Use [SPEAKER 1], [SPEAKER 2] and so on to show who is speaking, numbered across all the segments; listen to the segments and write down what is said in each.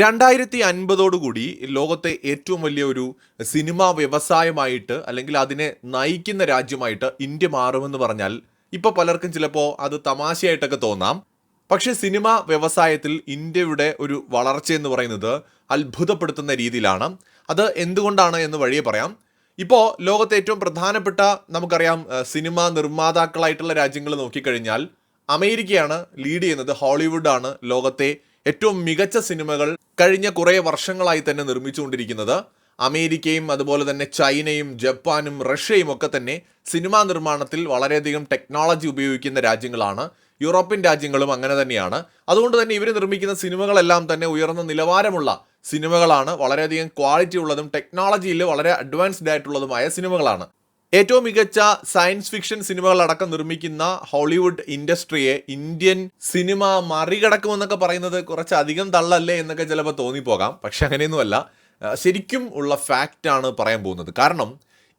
[SPEAKER 1] രണ്ടായിരത്തി അൻപതോടുകൂടി ലോകത്തെ ഏറ്റവും വലിയ ഒരു സിനിമാ വ്യവസായമായിട്ട് അല്ലെങ്കിൽ അതിനെ നയിക്കുന്ന രാജ്യമായിട്ട് ഇന്ത്യ മാറുമെന്ന് പറഞ്ഞാൽ ഇപ്പൊ പലർക്കും ചിലപ്പോൾ അത് തമാശയായിട്ടൊക്കെ തോന്നാം. പക്ഷെ സിനിമാ വ്യവസായത്തിൽ ഇന്ത്യയുടെ ഒരു വളർച്ച എന്ന് പറയുന്നത് അത്ഭുതപ്പെടുത്തുന്ന രീതിയിലാണ്. അത് എന്തുകൊണ്ടാണ് എന്ന് വഴിയെ പറയാം. ഇപ്പോൾ ലോകത്തെ ഏറ്റവും പ്രധാനപ്പെട്ട നമുക്കറിയാം സിനിമാ നിർമ്മാതാക്കളായിട്ടുള്ള രാജ്യങ്ങൾ നോക്കിക്കഴിഞ്ഞാൽ അമേരിക്കയാണ് ലീഡ് ചെയ്യുന്നത് ഹോളിവുഡാണ് ലോകത്തെ ഏറ്റവും മികച്ച സിനിമകൾ കഴിഞ്ഞ കുറേ വർഷങ്ങളായി തന്നെ നിർമ്മിച്ചുകൊണ്ടിരിക്കുന്നത്. അമേരിക്കയും അതുപോലെ തന്നെ ചൈനയും ജപ്പാനും റഷ്യയും ഒക്കെ തന്നെ സിനിമാ നിർമ്മാണത്തിൽ വളരെയധികം ടെക്നോളജി ഉപയോഗിക്കുന്ന രാജ്യങ്ങളാണ്. യൂറോപ്യൻ രാജ്യങ്ങളും അങ്ങനെ തന്നെയാണ്. അതുകൊണ്ട് തന്നെ ഇവർ നിർമ്മിക്കുന്ന സിനിമകളെല്ലാം തന്നെ ഉയർന്ന നിലവാരമുള്ള സിനിമകളാണ്. വളരെയധികം ക്വാളിറ്റി ഉള്ളതും ടെക്നോളജിയിൽ വളരെ അഡ്വാൻസ്ഡ് ആയിട്ടുള്ളതുമായ സിനിമകളാണ്. ഏറ്റവും മികച്ച സയൻസ് ഫിക്ഷൻ സിനിമകൾ അടക്കം നിർമ്മിക്കുന്ന ഹോളിവുഡ് ഇൻഡസ്ട്രിയെ ഇന്ത്യൻ സിനിമ മറികടക്കുമെന്നൊക്കെ പറയുന്നത് കുറച്ചധികം തള്ളല്ലേ എന്നൊക്കെ ചിലപ്പോൾ തോന്നിപ്പോകാം. പക്ഷെ അങ്ങനെയൊന്നുമല്ല. ശരിക്കും ഉള്ള ഫാക്റ്റാണ് പറയാൻ പോകുന്നത്. കാരണം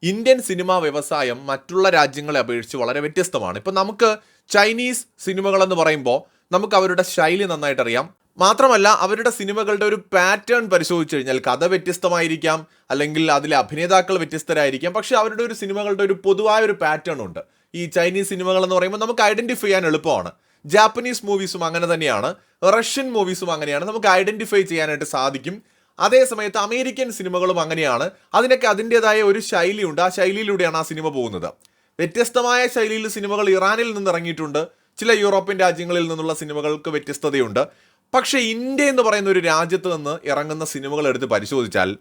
[SPEAKER 1] ഇന്ത്യൻ സിനിമാ വ്യവസായം മറ്റുള്ള രാജ്യങ്ങളെ അപേക്ഷിച്ച് വളരെ വ്യത്യസ്തമാണ്. ഇപ്പം നമുക്ക് ചൈനീസ് സിനിമകളെന്ന് പറയുമ്പോൾ നമുക്ക് അവരുടെ ശൈലി നന്നായിട്ട് അറിയാം മാത്രമല്ല അവരുടെ സിനിമകളുടെ ഒരു പാറ്റേൺ പരിശോധിച്ചു കഴിഞ്ഞാൽ കഥ വ്യത്യസ്തമായിരിക്കാം അല്ലെങ്കിൽ അതിലെ അഭിനേതാക്കൾ വ്യത്യസ്തരായിരിക്കാം. പക്ഷെ അവരുടെ ഒരു സിനിമകളുടെ ഒരു പൊതുവായ ഒരു പാറ്റേൺ ഉണ്ട്. ഈ ചൈനീസ് സിനിമകൾ എന്ന് പറയുമ്പോൾ നമുക്ക് ഐഡന്റിഫൈ ചെയ്യാൻ എളുപ്പമാണ്. ജാപ്പനീസ് മൂവീസും അങ്ങനെ തന്നെയാണ്. റഷ്യൻ മൂവീസും അങ്ങനെയാണ്. നമുക്ക് ഐഡന്റിഫൈ ചെയ്യാനായിട്ട് സാധിക്കും. അതേസമയത്ത് അമേരിക്കൻ സിനിമകളും അങ്ങനെയാണ്. അതിനൊക്കെ അതിന്റെതായ ഒരു ശൈലിയുണ്ട്. ആ ശൈലിയിലൂടെയാണ് ആ സിനിമ പോകുന്നത്. വ്യത്യസ്തമായ ശൈലിയിൽ സിനിമകൾ ഇറാനിൽ നിന്ന് ഇറങ്ങിയിട്ടുണ്ട് ചില യൂറോപ്യൻ രാജ്യങ്ങളിൽ നിന്നുള്ള സിനിമകൾക്ക് വ്യത്യസ്തതയുണ്ട്. പക്ഷേ ഇന്ത്യ എന്ന് പറയുന്ന ഒരു രാജ്യത്ത് നിന്ന് ഇറങ്ങുന്ന സിനിമകൾ എടുത്ത് പരിശോധിച്ചാൽ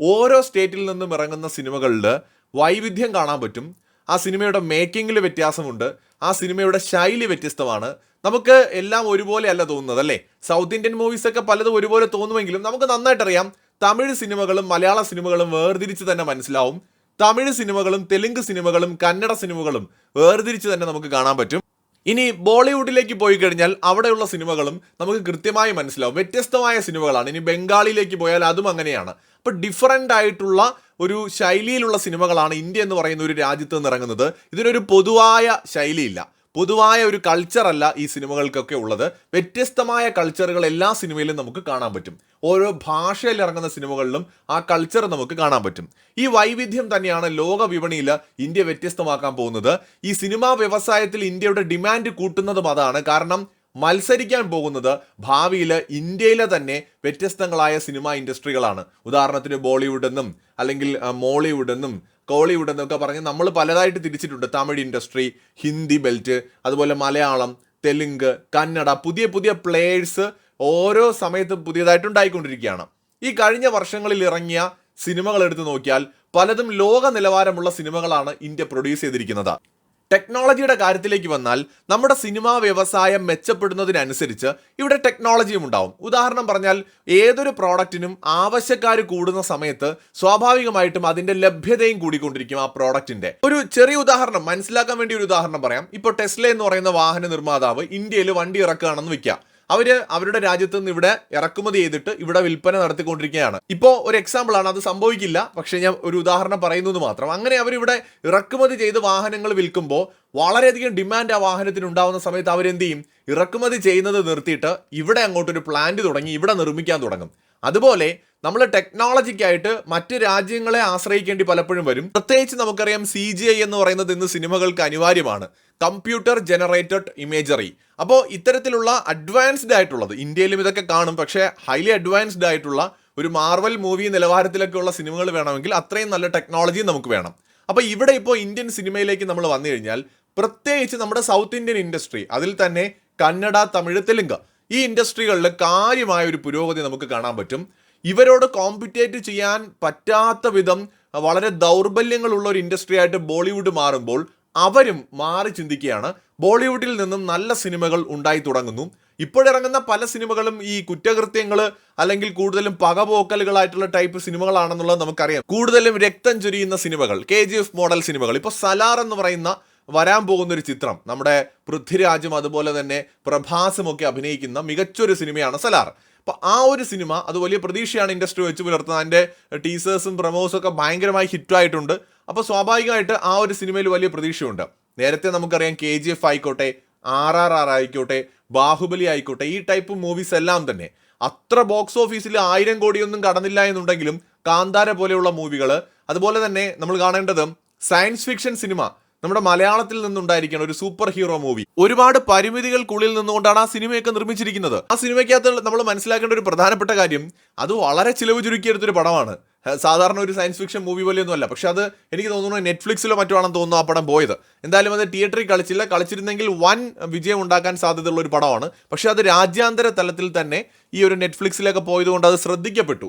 [SPEAKER 1] ഓരോ സ്റ്റേറ്റിൽ നിന്നും ഇറങ്ങുന്ന സിനിമകളിൽ വൈവിധ്യം കാണാൻ പറ്റും. ആ സിനിമയുടെ മേക്കിങ്ങിൽ വ്യത്യാസമുണ്ട്. ആ സിനിമയുടെ ശൈലി വ്യത്യസ്തമാണ്. നമുക്ക് എല്ലാം ഒരുപോലെ അല്ല തോന്നുന്നത് അല്ലേ? സൗത്ത് ഇന്ത്യൻ മൂവീസൊക്കെ പലതും ഒരുപോലെ തോന്നുമെങ്കിലും നമുക്ക് നന്നായിട്ടറിയാം. തമിഴ് സിനിമകളും മലയാള സിനിമകളും വേർതിരിച്ച് തന്നെ മനസ്സിലാവും. തമിഴ് സിനിമകളും തെലുങ്ക് സിനിമകളും കന്നഡ സിനിമകളും വേർതിരിച്ച് തന്നെ നമുക്ക് കാണാൻ പറ്റും. ഇനി ബോളിവുഡിലേക്ക് പോയി കഴിഞ്ഞാൽ അവിടെയുള്ള സിനിമകളും നമുക്ക് കൃത്യമായി മനസ്സിലാവും. വ്യത്യസ്തമായ സിനിമകളാണ്. ഇനി ബംഗാളിയിലേക്ക് പോയാൽ അതും അങ്ങനെയാണ്. അപ്പോൾ ഡിഫറന്റ് ആയിട്ടുള്ള ഒരു ശൈലിയിലുള്ള സിനിമകളാണ് ഇന്ത്യ എന്ന് പറയുന്ന ഒരു രാജ്യത്ത് നിന്ന് ഇറങ്ങുന്നത് ഇതിനൊരു പൊതുവായ ശൈലിയില്ല. പൊതുവായ ഒരു കൾച്ചറല്ല ഈ സിനിമകൾക്കൊക്കെ ഉള്ളത്. വ്യത്യസ്തമായ കൾച്ചറുകൾ എല്ലാ സിനിമയിലും നമുക്ക് കാണാൻ പറ്റും. ഓരോ ഭാഷയിൽ ഇറങ്ങുന്ന സിനിമകളിലും ആ കൾച്ചർ നമുക്ക് കാണാൻ പറ്റും. ഈ വൈവിധ്യം തന്നെയാണ് ലോക വിപണിയിൽ ഇന്ത്യ വ്യത്യസ്തമാക്കാൻ പോകുന്നത്. ഈ സിനിമാ വ്യവസായത്തിൽ ഇന്ത്യയുടെ ഡിമാൻഡ് കൂട്ടുന്നതും അതാണ്. കാരണം മത്സരിക്കാൻ പോകുന്നത് ഭാവിയിൽ ഇന്ത്യയിലെ തന്നെ വ്യത്യസ്തങ്ങളായ സിനിമാ ഇൻഡസ്ട്രികളാണ്. ഉദാഹരണത്തിന് ബോളിവുഡ് എന്നും അല്ലെങ്കിൽ മോളിവുഡ് എന്നും കോളിവുഡ് എന്നൊക്കെ പറഞ്ഞ് നമ്മൾ പലതായിട്ട് തിരിച്ചിട്ടുണ്ട്. തമിഴ് ഇൻഡസ്ട്രി ഹിന്ദി ബെൽറ്റ് അതുപോലെ മലയാളം തെലുങ്ക് കന്നഡ പുതിയ പുതിയ പ്ലേയേഴ്സ് ഓരോ സമയത്തും പുതിയതായിട്ട് ഉണ്ടായിക്കൊണ്ടിരിക്കുകയാണ് ഈ കഴിഞ്ഞ വർഷങ്ങളിൽ ഇറങ്ങിയ സിനിമകൾ എടുത്തു നോക്കിയാൽ പലതും ലോക നിലവാരമുള്ള സിനിമകളാണ് ഇന്ത്യ പ്രൊഡ്യൂസ് ചെയ്തിരിക്കുന്നത്. ടെക്നോളജിയുടെ കാര്യത്തിലേക്ക് വന്നാൽ നമ്മുടെ സിനിമാ വ്യവസായം മെച്ചപ്പെടുന്നതിനനുസരിച്ച് ഇവിടെ ടെക്നോളജിയും ഉണ്ടാവും. ഉദാഹരണം പറഞ്ഞാൽ ഏതൊരു പ്രോഡക്റ്റിനും ആവശ്യക്കാർ കൂടുന്ന സമയത്ത് സ്വാഭാവികമായിട്ടും അതിന്റെ ലഭ്യതയും കൂടിക്കൊണ്ടിരിക്കും ആ പ്രോഡക്റ്റിന്റെ. ഒരു ചെറിയ ഉദാഹരണം മനസ്സിലാക്കാൻ വേണ്ടി ഒരു ഉദാഹരണം പറയാം. ഇപ്പോൾ ടെസ്ല എന്ന് പറയുന്ന വാഹന നിർമ്മാതാവ് ഇന്ത്യയിൽ വണ്ടി ഇറക്കുകയാണെന്ന് വെക്കുക. അവർ അവരുടെ രാജ്യത്ത് നിന്ന് ഇവിടെ ഇറക്കുമതി ചെയ്തിട്ട് ഇവിടെ വിൽപ്പന നടത്തിക്കൊണ്ടിരിക്കുകയാണ്. ഇപ്പോൾ ഒരു എക്സാമ്പിൾ ആണ് അത് സംഭവിക്കില്ല. പക്ഷേ ഞാൻ ഒരു ഉദാഹരണം പറയുന്നത് മാത്രം. അങ്ങനെ അവരിവിടെ ഇറക്കുമതി ചെയ്ത് വാഹനങ്ങൾ വിൽക്കുമ്പോൾ വളരെയധികം ഡിമാൻഡ് ആ വാഹനത്തിന് ഉണ്ടാവുന്ന സമയത്ത് അവരെന്ത് ചെയ്യും? ഇറക്കുമതി ചെയ്യുന്നത് നിർത്തിയിട്ട് ഇവിടെ അങ്ങോട്ടൊരു പ്ലാന്റ് തുടങ്ങി ഇവിടെ നിർമ്മിക്കാൻ തുടങ്ങും. അതുപോലെ നമ്മൾ ടെക്നോളജിക്കായിട്ട് മറ്റ് രാജ്യങ്ങളെ ആശ്രയിക്കേണ്ടി പലപ്പോഴും വരും. പ്രത്യേകിച്ച് നമുക്കറിയാം സി ജി ഐ എന്ന് പറയുന്നത് ഇന്ന് സിനിമകൾക്ക് അനിവാര്യമാണ്. കമ്പ്യൂട്ടർ ജനറേറ്റഡ് ഇമേജറി അപ്പോൾ ഇത്തരത്തിലുള്ള അഡ്വാൻസ്ഡ് ആയിട്ടുള്ളത് ഇന്ത്യയിലും ഇതൊക്കെ കാണും പക്ഷേ ഹൈലി അഡ്വാൻസ്ഡ് ആയിട്ടുള്ള ഒരു മാർവൽ മൂവി നിലവാരത്തിലൊക്കെയുള്ള സിനിമകൾ വേണമെങ്കിൽ അത്രയും നല്ല ടെക്നോളജിയും നമുക്ക് വേണം. അപ്പോൾ ഇവിടെ ഇപ്പോൾ ഇന്ത്യൻ സിനിമയിലേക്ക് നമ്മൾ വന്നു കഴിഞ്ഞാൽ പ്രത്യേകിച്ച് നമ്മുടെ സൗത്ത് ഇന്ത്യൻ ഇൻഡസ്ട്രി അതിൽ തന്നെ കന്നഡ തമിഴ് തെലുങ്ക് ഈ ഇൻഡസ്ട്രികളിൽ കാര്യമായ ഒരു പുരോഗതി നമുക്ക് കാണാൻ പറ്റും. ഇവരോട് കോമ്പറ്റേറ്റ് ചെയ്യാൻ പറ്റാത്ത വിധം വളരെ ദൗർബല്യങ്ങളുള്ള ഒരു ഇൻഡസ്ട്രി ആയിട്ട് ബോളിവുഡ് മാറുമ്പോൾ അവരും മാറി ചിന്തിക്കുകയാണ്. ബോളിവുഡിൽ നിന്നും നല്ല സിനിമകൾ ഉണ്ടായി തുടങ്ങുന്നു. ഇപ്പോഴിറങ്ങുന്ന പല സിനിമകളും ഈ കുറ്റകൃത്യങ്ങൾ അല്ലെങ്കിൽ കൂടുതലും പകപോക്കലുകളായിട്ടുള്ള ടൈപ്പ് സിനിമകളാണെന്നുള്ളത് നമുക്കറിയാം. കൂടുതലും രക്തം ചൊരിയുന്ന സിനിമകൾ കെ ജി എഫ് മോഡൽ സിനിമകൾ. ഇപ്പോൾ സലാർ എന്ന് പറയുന്ന വരാൻ പോകുന്ന ഒരു ചിത്രം നമ്മുടെ പൃഥ്വിരാജും അതുപോലെ തന്നെ പ്രഭാസും ഒക്കെ അഭിനയിക്കുന്ന മികച്ചൊരു സിനിമയാണ് സലാർ. അപ്പൊ ആ ഒരു സിനിമ അത് വലിയ പ്രതീക്ഷയാണ് ഇൻഡസ്ട്രി വെച്ച് പുലർത്തുന്നത്. അതിന്റെ ടീസേഴ്സും പ്രമോസും ഒക്കെ ഭയങ്കരമായി ഹിറ്റായിട്ടുണ്ട് അപ്പോൾ സ്വാഭാവികമായിട്ട് ആ ഒരു സിനിമയിൽ വലിയ പ്രതീക്ഷയുണ്ട്. നേരത്തെ നമുക്കറിയാം കെ ജി എഫ് ആയിക്കോട്ടെ ആർ ആർ ആർ ആയിക്കോട്ടെ ബാഹുബലി ആയിക്കോട്ടെ ഈ ടൈപ്പ് മൂവീസ് എല്ലാം തന്നെ. അത്ര ബോക്സ് ഓഫീസിൽ ആയിരം കോടിയൊന്നും കടന്നില്ല എന്നുണ്ടെങ്കിലും കാന്താര പോലെയുള്ള മൂവികൾ അതുപോലെ തന്നെ നമ്മൾ കാണേണ്ടത് സയൻസ് ഫിക്ഷൻ സിനിമ നമ്മുടെ മലയാളത്തിൽ നിന്നുണ്ടായിരിക്കണം ഒരു സൂപ്പർ ഹീറോ മൂവി. ഒരുപാട് പരിമിതികൾക്കുള്ളിൽ നിന്നുകൊണ്ടാണ് ആ സിനിമയൊക്കെ നിർമ്മിച്ചിരിക്കുന്നത്. ആ സിനിമയ്ക്കകത്ത് നമ്മൾ മനസ്സിലാക്കേണ്ട ഒരു പ്രധാനപ്പെട്ട കാര്യം അത് വളരെ ചിലവ് ചുരുക്കിയെടുത്തൊരു പടമാണ്. സാധാരണ ഒരു സയൻസ് ഫിക്ഷൻ മൂവി പോലെയൊന്നും അല്ല പക്ഷെ അത് എനിക്ക് തോന്നുന്നു നെറ്റ്ഫ്ലിക്സിലോ മറ്റോ ആണെന്ന് തോന്നുന്നു ആ പടം പോയത്. എന്തായാലും അത് തിയേറ്ററിൽ കളിച്ചില്ല. കളിച്ചിരുന്നെങ്കിൽ വൻ വിജയം ഉണ്ടാക്കാൻ സാധ്യതയുള്ള ഒരു പടമാണ്. പക്ഷെ അത് രാജ്യാന്തര തലത്തിൽ തന്നെ ഈ ഒരു നെറ്റ്ഫ്ലിക്സിലൊക്കെ പോയതുകൊണ്ട് അത് ശ്രദ്ധിക്കപ്പെട്ടു.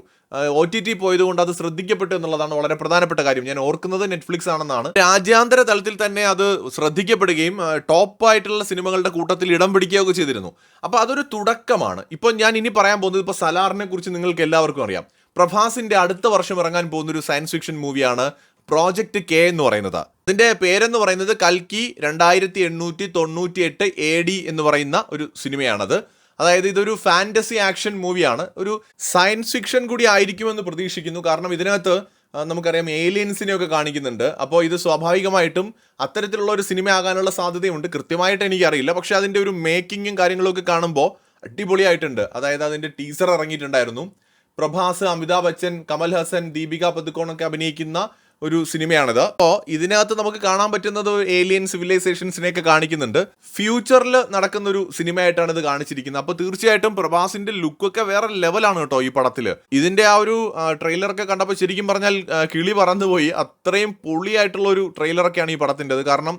[SPEAKER 1] ഒ ടി ടി പോയതുകൊണ്ട് അത് ശ്രദ്ധിക്കപ്പെട്ടു എന്നുള്ളതാണ് വളരെ പ്രധാനപ്പെട്ട കാര്യം. ഞാൻ ഓർക്കുന്നത് നെറ്റ്ഫ്ലിക്സ് ആണെന്നാണ്. രാജ്യാന്തര തലത്തിൽ തന്നെ അത് ശ്രദ്ധിക്കപ്പെടുകയും ടോപ്പ് ആയിട്ടുള്ള സിനിമകളുടെ കൂട്ടത്തിൽ ഇടം പിടിക്കുകയൊക്കെ ചെയ്തിരുന്നു. അപ്പോൾ അതൊരു തുടക്കമാണ്. ഇപ്പോൾ ഞാൻ ഇനി പറയാൻ പോകുന്നത് ഇപ്പോൾ സലാറിനെ കുറിച്ച് നിങ്ങൾക്ക് എല്ലാവർക്കും അറിയാം. പ്രഭാസിന്റെ അടുത്ത വർഷം ഇറങ്ങാൻ പോകുന്ന ഒരു സയൻസ് ഫിക്ഷൻ മൂവിയാണ് പ്രോജക്റ്റ് കെ എന്ന് പറയുന്നത്. ഇതിന്റെ പേരെന്ന് പറയുന്നത് കൽക്കി രണ്ടായിരത്തി എണ്ണൂറ്റി തൊണ്ണൂറ്റി എട്ട് എ ഡി എന്ന് പറയുന്ന ഒരു സിനിമയാണത്. അതായത് ഇതൊരു ഫാന്റസി ആക്ഷൻ മൂവിയാണ്. ഒരു സയൻസ് ഫിക്ഷൻ കൂടി ആയിരിക്കുമെന്ന് പ്രതീക്ഷിക്കുന്നു. കാരണം ഇതിനകത്ത് നമുക്കറിയാം ഏലിയൻസിനെയൊക്കെ കാണിക്കുന്നുണ്ട്. അപ്പോൾ ഇത് സ്വാഭാവികമായിട്ടും അത്തരത്തിലുള്ള ഒരു സിനിമ ആകാനുള്ള സാധ്യതയുണ്ട്. കൃത്യമായിട്ട് എനിക്കറിയില്ല. പക്ഷേ അതിന്റെ ഒരു മേക്കിങ്ങും കാര്യങ്ങളൊക്കെ കാണുമ്പോൾ അടിപൊളിയായിട്ടുണ്ട്. അതായത് അതിന്റെ ടീസർ ഇറങ്ങിയിട്ടുണ്ടായിരുന്നു. പ്രഭാസ് അമിതാഭ് ബച്ചൻ കമൽ ഹസൻ ദീപിക പദുക്കോണൊക്കെ അഭിനയിക്കുന്ന ഒരു സിനിമയാണിത്. അപ്പോൾ ഇതിനകത്ത് നമുക്ക് കാണാൻ പറ്റുന്നത് ഏലിയൻ സിവിലൈസേഷൻസിനെയൊക്കെ കാണിക്കുന്നുണ്ട്. ഫ്യൂച്ചറിൽ നടക്കുന്ന ഒരു സിനിമയായിട്ടാണ് ഇത് കാണിച്ചിരിക്കുന്നത്. അപ്പോൾ തീർച്ചയായിട്ടും പ്രഭാസിന്റെ ലുക്കൊക്കെ വേറെ ലെവലാണ് കേട്ടോ ഈ പടത്തിൽ ഇതിന്റെ ആ ഒരു ട്രെയിലറൊക്കെ കണ്ടപ്പോൾ ശരിക്കും പറഞ്ഞാൽ കിളി പറന്നുപോയി. അത്രയും പൊളിയായിട്ടുള്ള ഒരു ട്രെയിലറൊക്കെയാണ് ഈ പടത്തിന്റെത് കാരണം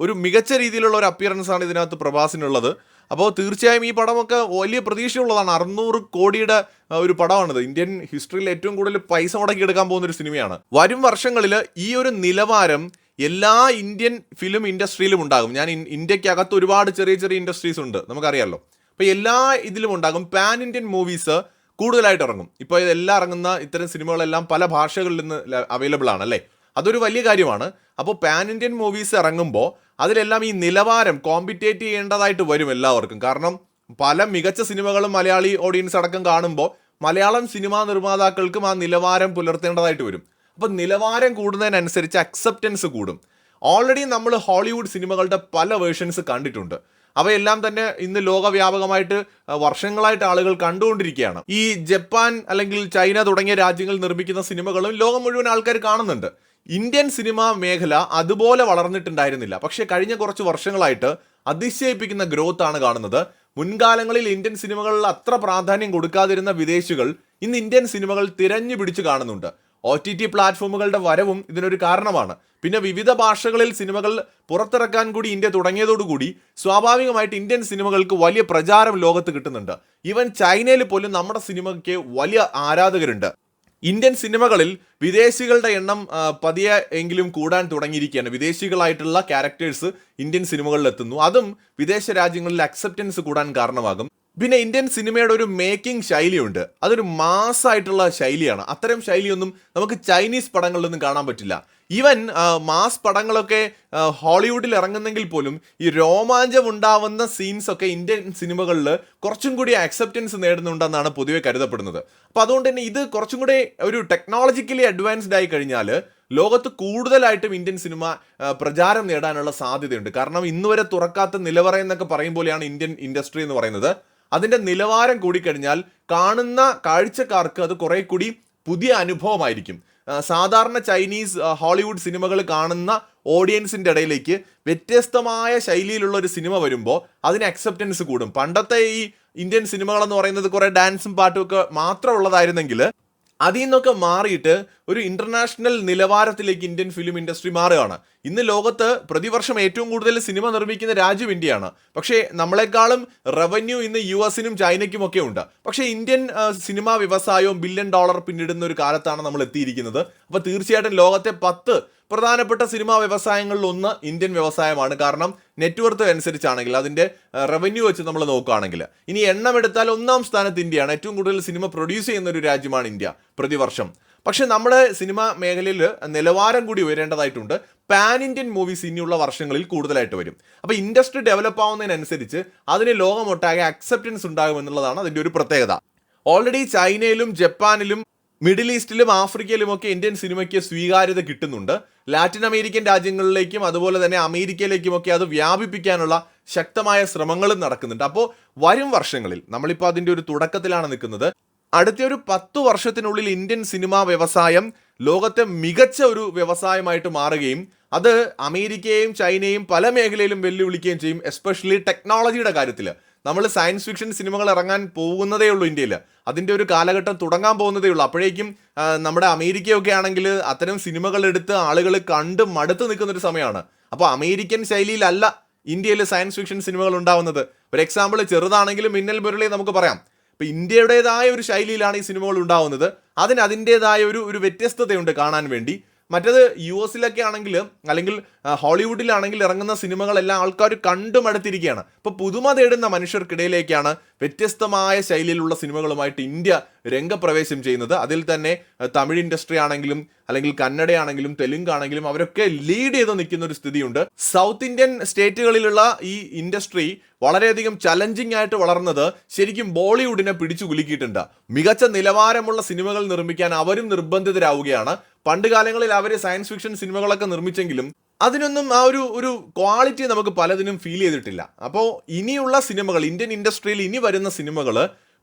[SPEAKER 1] ഒരു മികച്ച രീതിയിലുള്ള ഒരു അപ്പിയറൻസ് ആണ് ഇതിനകത്ത് പ്രഭാസിനുള്ളത്. അപ്പോൾ തീർച്ചയായും ഈ പടമൊക്കെ വലിയ പ്രതീക്ഷയുള്ളതാണ്. അറുന്നൂറ് കോടിയുടെ ഒരു പടമാണിത്. ഇന്ത്യൻ ഹിസ്റ്ററിയിൽ ഏറ്റവും കൂടുതൽ പൈസ മുടക്കി എടുക്കാൻ പോകുന്ന ഒരു സിനിമയാണ്. വരും വർഷങ്ങളിൽ ഈ ഒരു നിലവാരം എല്ലാ ഇന്ത്യൻ ഫിലിം ഇൻഡസ്ട്രിയിലും ഉണ്ടാകും. ഞാൻ ഇന്ത്യക്കകത്ത് ഒരുപാട് ചെറിയ ചെറിയ ഇൻഡസ്ട്രീസ് ഉണ്ട്. നമുക്കറിയാമല്ലോ അപ്പോൾ എല്ലാ ഇതിലും ഉണ്ടാകും. പാൻ ഇന്ത്യൻ മൂവീസ് കൂടുതലായിട്ട് ഇറങ്ങും. ഇപ്പോൾ ഇതെല്ലാം ഇറങ്ങുന്ന ഇത്തരം സിനിമകളെല്ലാം പല ഭാഷകളിൽ നിന്ന് അവൈലബിൾ ആണ് അല്ലേ? അതൊരു വലിയ കാര്യമാണ്. അപ്പോൾ പാൻ ഇന്ത്യൻ മൂവീസ് ഇറങ്ങുമ്പോൾ അതിലെല്ലാം ഈ നിലവാരം കോമ്പറ്റേറ്റ് ചെയ്യേണ്ടതായിട്ട് വരും എല്ലാവർക്കും. കാരണം പല മികച്ച സിനിമകളും മലയാളി ഓഡിയൻസ് അടക്കം കാണുമ്പോൾ മലയാളം സിനിമാ നിർമ്മാതാക്കൾക്കും ആ നിലവാരം പുലർത്തേണ്ടതായിട്ട് വരും. അപ്പം നിലവാരം കൂടുന്നതിനനുസരിച്ച് അക്സെപ്റ്റൻസ് കൂടും. ഓൾറെഡി നമ്മൾ ഹോളിവുഡ് സിനിമകളുടെ പല വേർഷൻസ് കണ്ടിട്ടുണ്ട്. അവയെല്ലാം തന്നെ ഇന്ന് ലോകവ്യാപകമായിട്ട് വർഷങ്ങളായിട്ട് ആളുകൾ കണ്ടുകൊണ്ടിരിക്കുകയാണ്. ഈ ജപ്പാൻ അല്ലെങ്കിൽ ചൈന തുടങ്ങിയ രാജ്യങ്ങൾ നിർമ്മിക്കുന്ന സിനിമകളും ലോകം മുഴുവൻ ആൾക്കാർ കാണുന്നുണ്ട്. ഇന്ത്യൻ സിനിമാ മേഖല അതുപോലെ വളർന്നിട്ടുണ്ടായിരുന്നില്ല. പക്ഷേ കഴിഞ്ഞ കുറച്ച് വർഷങ്ങളായിട്ട് അതിശയിപ്പിക്കുന്ന ഗ്രോത്ത് ആണ് കാണുന്നത്. മുൻകാലങ്ങളിൽ ഇന്ത്യൻ സിനിമകളിൽ അത്ര പ്രാധാന്യം കൊടുക്കാതിരുന്ന വിദേശികൾ ഇന്ന് ഇന്ത്യൻ സിനിമകൾ തിരഞ്ഞു പിടിച്ചു കാണുന്നുണ്ട്. ഒ ടി ടി പ്ലാറ്റ്ഫോമുകളുടെ വരവും ഇതിനൊരു കാരണമാണ്. പിന്നെ വിവിധ ഭാഷകളിൽ സിനിമകൾ പുറത്തിറക്കാൻ കൂടി ഇന്ത്യ തുടങ്ങിയതോടുകൂടി സ്വാഭാവികമായിട്ട് ഇന്ത്യൻ സിനിമകൾക്ക് വലിയ പ്രചാരം ലോകത്ത് കിട്ടുന്നുണ്ട്. ഈവൻ ചൈനയിൽ പോലും നമ്മുടെ സിനിമയ്ക്ക് വലിയ ആരാധകരുണ്ട്. ഇന്ത്യൻ സിനിമകളിൽ വിദേശികളുടെ എണ്ണം പതിയെ എങ്കിലും കൂടാൻ തുടങ്ങിയിരിക്കുകയാണ്. വിദേശികളായിട്ടുള്ള ക്യാരക്ടേഴ്സ് ഇന്ത്യൻ സിനിമകളിൽ എത്തുന്നു. അതും വിദേശ രാജ്യങ്ങളിൽ അക്സെപ്റ്റൻസ് കൂടാൻ കാരണമാകും. പിന്നെ ഇന്ത്യൻ സിനിമയുടെ ഒരു മേക്കിംഗ് ശൈലിയുണ്ട്. അതൊരു മാസായിട്ടുള്ള ശൈലിയാണ്. അത്തരം ശൈലിയൊന്നും നമുക്ക് ചൈനീസ് പടങ്ങളിലൊന്നും കാണാൻ പറ്റില്ല. ഈവൻ മാസ് പടങ്ങളൊക്കെ ഹോളിവുഡിൽ ഇറങ്ങുന്നെങ്കിൽ പോലും ഈ രോമാഞ്ചം ഉണ്ടാവുന്ന സീൻസ് ഒക്കെ ഇന്ത്യൻ സിനിമകളിൽ കുറച്ചും കൂടി അക്സെപ്റ്റൻസ് നേടുന്നുണ്ടെന്നാണ് പൊതുവെ കരുതപ്പെടുന്നത്. അപ്പോൾ അതുകൊണ്ട് തന്നെ ഇത് കുറച്ചും കൂടി ഒരു ടെക്നോളജിക്കലി അഡ്വാൻസ്ഡ് ആയി കഴിഞ്ഞാൽ ലോകത്ത് കൂടുതലായിട്ടും ഇന്ത്യൻ സിനിമ പ്രചാരം നേടാനുള്ള സാധ്യതയുണ്ട്. കാരണം ഇന്ന് വരെ തുറക്കാത്ത നിലവറ എന്നൊക്കെ പറയും പോലെയാണ് ഇന്ത്യൻ ഇൻഡസ്ട്രി എന്ന് പറയുന്നത്. അതിന്റെ നിലവാരം കൂടിക്കഴിഞ്ഞാൽ കാണുന്ന കാഴ്ചക്കാർക്ക് അത് കുറെ കൂടി പുതിയ അനുഭവമായിരിക്കും. സാധാരണ ചൈനീസ് ഹോളിവുഡ് സിനിമകൾ കാണുന്ന ഓഡിയൻസിന്റെ ഇടയിലേക്ക് വ്യത്യസ്തമായ ശൈലിയിലുള്ള ഒരു സിനിമ വരുമ്പോൾ അതിന് അക്സെപ്റ്റൻസ് കൂടും. പണ്ടത്തെ ഈ ഇന്ത്യൻ സിനിമകളെന്ന് പറയുന്നത് കുറേ ഡാൻസും പാട്ടും ഒക്കെ മാത്രം ഉള്ളതായിരുന്നെങ്കിൽ അതിൽ നിന്നൊക്കെ മാറിയിട്ട് ഒരു ഇന്റർനാഷണൽ നിലവാരത്തിലേക്ക് ഇന്ത്യൻ ഫിലിം ഇൻഡസ്ട്രി മാറുകയാണ്. ഇന്ന് ലോകത്ത് പ്രതിവർഷം ഏറ്റവും കൂടുതൽ സിനിമ നിർമ്മിക്കുന്ന രാജ്യം ഇന്ത്യയാണ്. പക്ഷേ നമ്മളെക്കാളും റവന്യൂ ഇന്ന് യു എസിനും ചൈനയ്ക്കും ഒക്കെ ഉണ്ട്. പക്ഷേ ഇന്ത്യൻ സിനിമാ വ്യവസായവും ബില്യൺ ഡോളർ പിന്നിടുന്ന ഒരു കാലത്താണ് നമ്മൾ എത്തിയിരിക്കുന്നത്. അപ്പോൾ തീർച്ചയായിട്ടും ലോകത്തെ പത്ത് പ്രധാനപ്പെട്ട സിനിമാ വ്യവസായങ്ങളിൽ ഒന്ന് ഇന്ത്യൻ വ്യവസായമാണ്. കാരണം നെറ്റ്വർത്ത് അനുസരിച്ചാണെങ്കിൽ അതിന്റെ റവന്യൂ വെച്ച് നമ്മൾ നോക്കുകയാണെങ്കിൽ. ഇനി എണ്ണം എടുത്താൽ ഒന്നാം സ്ഥാനത്ത് ഇന്ത്യയാണ്. ഏറ്റവും കൂടുതൽ സിനിമ പ്രൊഡ്യൂസ് ചെയ്യുന്ന ഒരു രാജ്യമാണ് ഇന്ത്യ പ്രതിവർഷം. പക്ഷെ നമ്മുടെ സിനിമ മേഖലയിൽ നിലവാരം കൂടി ഉയരേണ്ടതായിട്ടുണ്ട്. പാൻ ഇന്ത്യൻ മൂവീസ് ഇനിയുള്ള വർഷങ്ങളിൽ കൂടുതലായിട്ട് വരും. അപ്പോൾ ഇൻഡസ്ട്രി ഡെവലപ്പ് ആവുന്നതിനനുസരിച്ച് അതിന് ലോകമൊട്ടാകെ അക്സെപ്റ്റൻസ് ഉണ്ടാകും എന്നുള്ളതാണ് അതിന്റെ ഒരു പ്രത്യേകത. ഓൾറെഡി ചൈനയിലും ജപ്പാനിലും മിഡിൽ ഈസ്റ്റിലും ആഫ്രിക്കയിലും ഒക്കെ ഇന്ത്യൻ സിനിമയ്ക്ക് സ്വീകാര്യത കിട്ടുന്നുണ്ട്. ലാറ്റിൻ അമേരിക്കൻ രാജ്യങ്ങളിലേക്കും അതുപോലെ തന്നെ അമേരിക്കയിലേക്കുമൊക്കെ അത് വ്യാപിപ്പിക്കാനുള്ള ശക്തമായ ശ്രമങ്ങളും നടക്കുന്നുണ്ട്. അപ്പോൾ വരും വർഷങ്ങളിൽ നമ്മളിപ്പോൾ അതിന്റെ ഒരു തുടക്കത്തിലാണ് നിൽക്കുന്നത്. അടുത്ത ഒരു പത്തു വർഷത്തിനുള്ളിൽ ഇന്ത്യൻ സിനിമാ വ്യവസായം ലോകത്തെ മികച്ച ഒരു വ്യവസായമായിട്ട് മാറുകയും അത് അമേരിക്കയെയും ചൈനയും പല മേഖലയിലും വെല്ലുവിളിക്കുകയും ചെയ്യും എസ്പെഷ്യലി ടെക്നോളജിയുടെ കാര്യത്തിൽ നമ്മൾ സയൻസ് ഫിക്ഷൻ സിനിമകൾ ഇറങ്ങാൻ പോകുന്നതേ ഉള്ളൂ ഇന്ത്യയിൽ അതിന്റെ ഒരു കാലഘട്ടം തുടങ്ങാൻ പോകുന്നതേ ഉള്ളൂ. അപ്പോഴേക്കും നമ്മുടെ അമേരിക്കയൊക്കെ ആണെങ്കിൽ അത്തരം സിനിമകൾ എടുത്ത് ആളുകൾ കണ്ട് മടുത്ത് നിൽക്കുന്ന ഒരു സമയമാണ്. അപ്പോൾ അമേരിക്കൻ ശൈലിയിലല്ല ഇന്ത്യയിൽ സയൻസ് ഫിക്ഷൻ സിനിമകൾ ഉണ്ടാവുന്നത്. ഒരു എക്സാമ്പിൾ ചെറുതാണെങ്കിലും മിന്നൽ മുരളി നമുക്ക് പറയാം. ഇപ്പൊ ഇന്ത്യയുടേതായ ഒരു ശൈലിയിലാണ് ഈ സിനിമകൾ ഉണ്ടാവുന്നത്. അതിന് അതിന്റെതായ ഒരു ഒരു വ്യത്യസ്തതയുണ്ട് കാണാൻ വേണ്ടി. മറ്റത് യു എസിലൊക്കെ ആണെങ്കിൽ അല്ലെങ്കിൽ ഹോളിവുഡിലാണെങ്കിൽ ഇറങ്ങുന്ന സിനിമകളെല്ലാം ആൾക്കാർ കണ്ടുമടുത്തിരിക്കുകയാണ് ഇപ്പൊ പുതുമ തേടുന്ന മനുഷ്യർക്കിടയിലേക്കാണ് വ്യത്യസ്തമായ ശൈലിയിലുള്ള സിനിമകളുമായിട്ട് ഇന്ത്യ രംഗപ്രവേശം ചെയ്യുന്നത്. അതിൽ തന്നെ തമിഴ് ഇൻഡസ്ട്രി ആണെങ്കിലും അല്ലെങ്കിൽ കന്നഡയാണെങ്കിലും തെലുങ്കാണെങ്കിലും അവരൊക്കെ ലീഡ് ചെയ്ത് നിൽക്കുന്ന ഒരു സ്ഥിതിയുണ്ട്. സൗത്ത് ഇന്ത്യൻ സ്റ്റേറ്റുകളിലുള്ള ഈ ഇൻഡസ്ട്രി വളരെയധികം ചലഞ്ചിങ് ആയിട്ട് വളർന്നത് ശരിക്കും ബോളിവുഡിനെ പിടിച്ചു കുലുക്കിയിട്ടുണ്ട്. മികച്ച നിലവാരമുള്ള സിനിമകൾ നിർമ്മിക്കാൻ അവരും നിർബന്ധിതരാവുകയാണ്. പണ്ട് കാലങ്ങളിൽ അവർ സയൻസ് ഫിക്ഷൻ സിനിമകളൊക്കെ നിർമ്മിച്ചെങ്കിലും അതിനൊന്നും ആ ഒരു ഒരു ക്വാളിറ്റി നമുക്ക് പലതിനും ഫീൽ ചെയ്തിട്ടില്ല. അപ്പോൾ ഇനിയുള്ള സിനിമകൾ ഇന്ത്യൻ ഇൻഡസ്ട്രിയിൽ ഇനി വരുന്ന സിനിമകൾ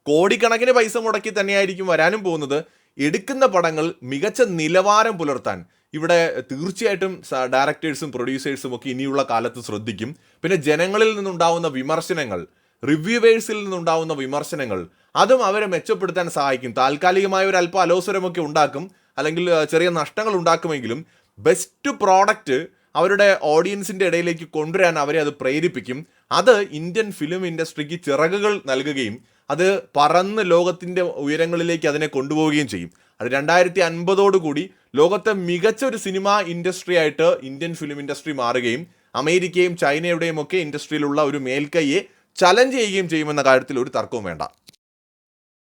[SPEAKER 1] കോടിക്കണക്കിന് പൈസ മുടക്കി തന്നെയായിരിക്കും വരാനും പോകുന്നത്. എടുക്കുന്ന പടങ്ങൾ മികച്ച നിലവാരം പുലർത്താൻ ഇവിടെ തീർച്ചയായിട്ടും ഡയറക്ടേഴ്സും പ്രൊഡ്യൂസേഴ്സും ഒക്കെ ഇനിയുള്ള കാലത്ത് ശ്രദ്ധിക്കും. പിന്നെ ജനങ്ങളിൽ നിന്നുണ്ടാവുന്ന വിമർശനങ്ങൾ റിവ്യൂവേഴ്സിൽ നിന്നുണ്ടാവുന്ന വിമർശനങ്ങൾ അതും അവരെ മെച്ചപ്പെടുത്താൻ സഹായിക്കും. താൽക്കാലികമായ ഒരു അല്പ അലോസരമൊക്കെ ഉണ്ടാക്കും. അല്ലെങ്കിൽ ചെറിയ നഷ്ടങ്ങൾ ഉണ്ടാക്കുമെങ്കിലും ബെസ്റ്റ് പ്രോഡക്റ്റ് അവരുടെ ഓഡിയൻസിന്റെ ഇടയിലേക്ക് കൊണ്ടുവരാൻ അവരെ അത് പ്രേരിപ്പിക്കും. അത് ഇന്ത്യൻ ഫിലിം ഇൻഡസ്ട്രിക്ക് ചിറകുകൾ നൽകുകയും അത് പറന്ന് ലോകത്തിന്റെ ഉയരങ്ങളിലേക്ക് അതിനെ കൊണ്ടുപോവുകയും ചെയ്യും. അത് രണ്ടായിരത്തി അൻപതോടുകൂടി ലോകത്തെ മികച്ച ഒരു സിനിമ ഇൻഡസ്ട്രി ആയിട്ട് ഇന്ത്യൻ ഫിലിം ഇൻഡസ്ട്രി മാറുകയും അമേരിക്കയും ചൈനയുടെയും ഒക്കെ ഇൻഡസ്ട്രിയിലുള്ള ഒരു മേൽക്കൈയെ ചലഞ്ച് ചെയ്യുകയും ചെയ്യുമെന്ന കാര്യത്തിൽ ഒരു തർക്കവും വേണ്ട.